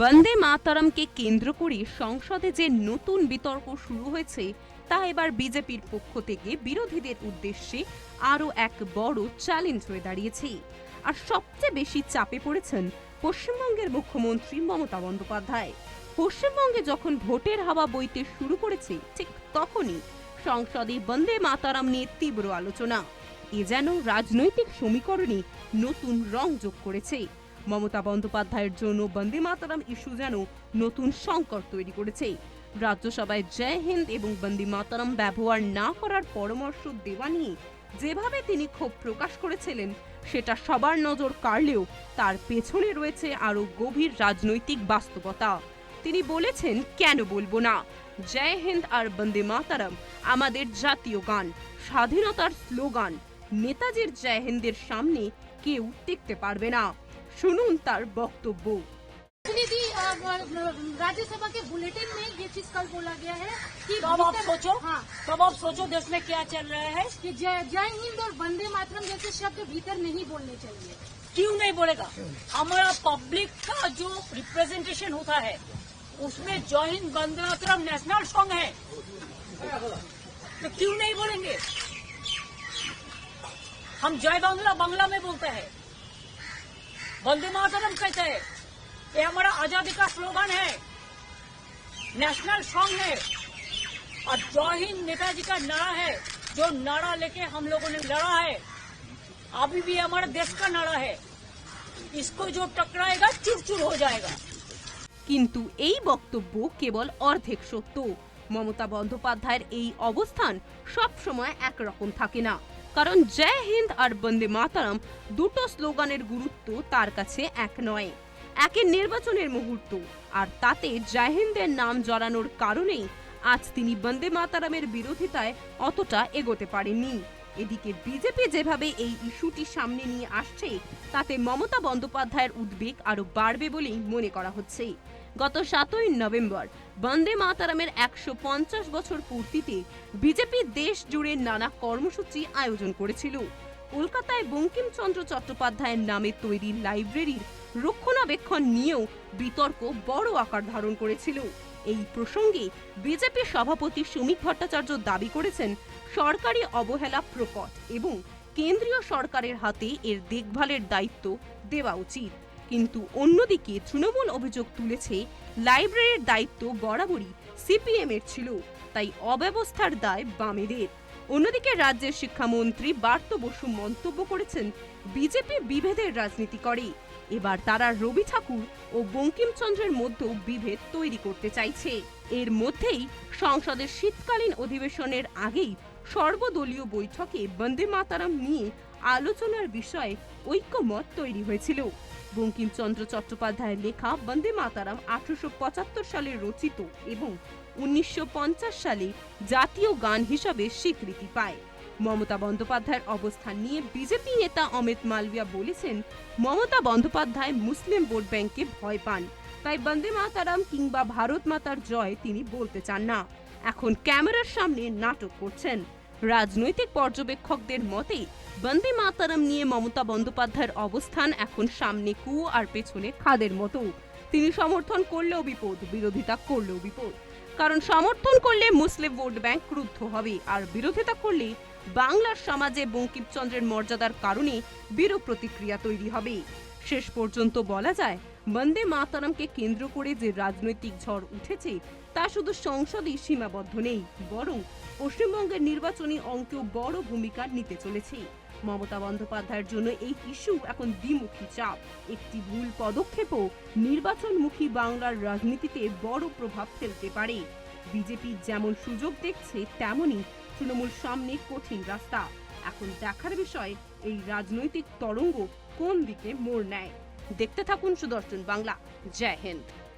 বন্দে মাতারামকে কেন্দ্র করে সংসদে যে নতুন বিতর্ক শুরু হয়েছে, তা এবার বিজেপির পক্ষ থেকে বিরোধীদের উদ্দেশ্যে আরও এক বড় চ্যালেঞ্জ হয়ে দাঁড়িয়েছে। আর সবচেয়ে বেশি চাপে পড়েছেন পশ্চিমবঙ্গের মুখ্যমন্ত্রী মমতা বন্দ্যোপাধ্যায়। পশ্চিমবঙ্গে যখন ভোটের হাওয়া বইতে শুরু করেছে, ঠিক তখনই সংসদে বন্দে মাতারাম নিয়ে তীব্র আলোচনা। এ যেন রাজনৈতিক সমীকরণে নতুন রং যোগ করেছে। মমতা বন্দ্যোপাধ্যায়ের জন্য বন্দে মাতারাম ইস্যু যেন নতুন সংকট তৈরি করেছে। রাজ্যসভায় জয় হিন্দ এবং বন্দে মাতারাম ব্যবহার না করার পরামর্শ দেওয়া নিয়ে যেভাবে তিনি ক্ষোভ প্রকাশ করেছিলেন, সেটা সবার নজর কাড়লেও তার পেছনে রয়েছে আরও গভীর রাজনৈতিক বাস্তবতা। তিনি বলেছেন, কেন বলব না? জয় হিন্দ আর বন্দে মাতারাম আমাদের জাতীয় গান, স্বাধীনতার স্লোগান। নেতাজির জয় হিন্দের সামনে কেউ টিকতে পারবে না। শুনুন তার বক্তব্য प्रतिनिधि अ, अ, राज्यसभा के बुलेटिन में ये चीज कल बोला गया है कि तब आप भीतर- सोचो हाँ तब आप सोचो देश में क्या चल रहा है कि जय जय हिंद और वंदे मातरम जैसे शब्द भीतर नहीं बोलने चाहिए क्यों नहीं बोलेगा हमारा पब्लिक का जो रिप्रेजेंटेशन होता है उसमें जय हिंद वंदे मातरम नेशनल सॉन्ग है तो क्यों नहीं बोलेंगे हम जय बांग्ला बांग्ला में बोलते हैं वंदे मातरम कहते हैं ये हमारा आजादी का स्लोगन है नेशनल सॉन्ग है और जय हिंद नेताजी का नारा है जो नारा लेके हम लोगों ने लड़ा है अभी भी हमारा देश का नारा है इसको जो टकराएगा चूर चूर हो जाएगा কিন্তু এই বক্তব্য কেবল অর্ধেক সত্য মমতা বন্দ্যোপাধ্যায়ের এই অবস্থান সব সময় একরকম থাকে না কারণ জয় হিন্দ আর বন্দে মাতারাম দুটো স্লোগানের গুরুত্ব তার কাছে এক নয়। একের নির্বাচনের মুহূর্ত, আর তাতে জয় হিন্দের নাম জড়ানোর কারণেই আজ তিনি বন্দে মাতারামের বিরোধিতায় অতটা এগোতে পারেননি। এদিকে বিজেপি যেভাবে এই ইস্যুটি সামনে নিয়ে আসছে, তাতে মমতা বন্দ্যোপাধ্যায়ের উদ্বেগ আরও বাড়বে বলেই মনে করা হচ্ছে। গত সাতই নভেম্বর বন্দে মাতারামের একশো পঞ্চাশ বছর পূর্তিতে বিজেপি দেশ জুড়ে নানা কর্মসূচি আয়োজন করেছিল। কলকাতায় বঙ্কিমচন্দ্র চট্টোপাধ্যায়ের নামে তৈরি লাইব্রেরির রক্ষণাবেক্ষণ নিয়েও বিতর্ক বড় আকার ধারণ করেছিল। এই প্রসঙ্গে বিজেপি সভাপতি সুমিত ভট্টাচার্য দাবি করেছেন, সরকারি অবহেলা প্রকট এবং কেন্দ্রীয় সরকারের হাতে এর দেখভালের দায়িত্ব দেওয়া উচিত। কিন্তু অন্যদিকে তৃণমূল অভিযোগ তুলেছে লাইব্রেরির দায়িত্ব বরাবরই সিপিএম এর ছিল, তাই অব্যবস্থার দায় বামেদের। অন্যদিকে রাজ্যের শিক্ষামন্ত্রী বার্ত বসু মন্তব্য করেছেন, বিজেপি বিভেদের রাজনীতি করে। এবার তারা রবি ঠাকুর ও বঙ্কিমচন্দ্রের মধ্যেও বিভেদ তৈরি করতে চাইছে। এর মধ্যেই সংসদের শীতকালীন অধিবেশনের আগেই সর্বদলীয় বৈঠকে বন্দে মাতারাম নিয়ে আলোচনার বিষয়ে ঐক্যমত তৈরি হয়েছিল। বঙ্কিমচন্দ্র চট্টোপাধ্যায়ের লেখা বন্দে মাতারাম আঠারোশো পঁচাত্তর সালে রচিত এবং উনিশশো পঞ্চাশ সালে জাতীয় গান হিসাবে স্বীকৃতি পায়। মমতা বন্দ্যোপাধ্যায়ের অবস্থান নিয়ে বিজেপি নেতা অমিত মালভিয়া বলেছেন, মমতা বন্দ্যোপাধ্যায় মুসলিম ভোট ব্যাংকে ভয় পান, তাই বন্দে মাতারাম কিংবা ভারত মাতার জয় তিনি বলতে চান না। এখন ক্যামেরার সামনে নাটক করছেন। রাজনৈতিক পর্যবেক্ষকদের মতে, বন্দে মাতারাম নিয়ে মমতা বন্দ্যোপাধ্যায়ের অবস্থান এখন সামনে কুয়ো আর পেছনে খাদের মতো। তিনি সমর্থন করলেও বিপদ, বিরোধিতা করলেও বিপদ। কারণ সমর্থন করলে মুসলিম ভোট ব্যাংক ক্রুদ্ধ হবে, আর বিরোধিতা করলে বাংলার সমাজে বঙ্কিমচন্দ্রের মর্যাদার কারণে বিরূপ প্রতিক্রিয়া তৈরি হবে। শেষ পর্যন্ত বলা যায়, বন্দে মাতারামকে কেন্দ্র করে যে রাজনৈতিক ঝড় উঠেছে, তা শুধু সংসদেই সীমাবদ্ধ নেই, বরং পশ্চিমবঙ্গের নির্বাচনী অঙ্কেও বড় ভূমিকা নিতে চলেছে। মমতা বন্দ্যোপাধ্যায়ের জন্য এই ইস্যু এখন দ্বিমুখী চাপ। একটি ভুল পদক্ষেপও নির্বাচনমুখী বাংলার রাজনীতিতে বড় প্রভাব ফেলতে পারে। বিজেপি যেমন সুযোগ দেখছে তেমনই তৃণমূল সামনে কঠিন রাস্তা। এখন দেখার বিষয়, এই রাজনৈতিক তরঙ্গ কোন দিকে মোড় নেয়? দেখতে থাকুন সুদর্শন বাংলা। জয় হিন্দ।